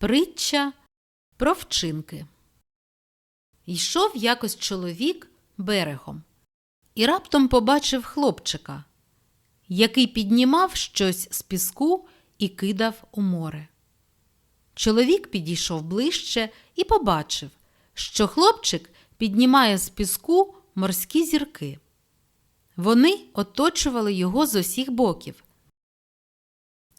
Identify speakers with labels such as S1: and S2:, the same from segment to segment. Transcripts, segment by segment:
S1: Притча про вчинки. Йшов якось чоловік берегом і раптом побачив хлопчика, який піднімав щось з піску і кидав у море. Чоловік підійшов ближче і побачив, що хлопчик піднімає з піску морські зірки. Вони оточували його з усіх боків.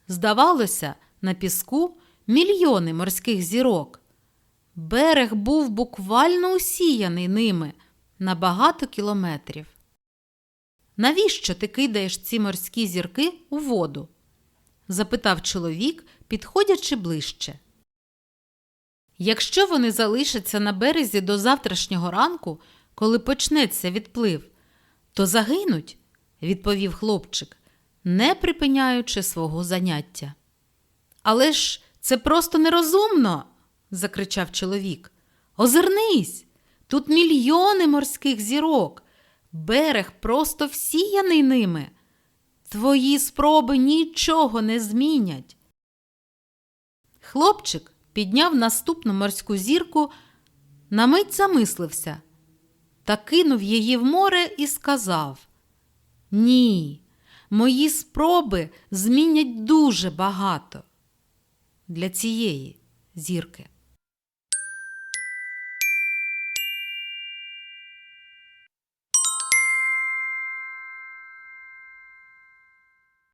S1: Здавалося, на піску мільйони морських зірок. Берег був буквально усіяний ними на багато кілометрів. Навіщо ти кидаєш ці морські зірки у воду? запитав чоловік, підходячи ближче. Якщо вони залишаться на березі до завтрашнього ранку, коли почнеться відплив, то загинуть, відповів хлопчик, не припиняючи свого заняття. Але ж це просто нерозумно, закричав чоловік. Озирнись, тут мільйони морських зірок, берег просто всіяний ними. Твої спроби нічого не змінять. Хлопчик підняв наступну морську зірку, на мить замислився та кинув її в море і сказав: Ні, мої спроби змінять дуже багато для цієї зірки.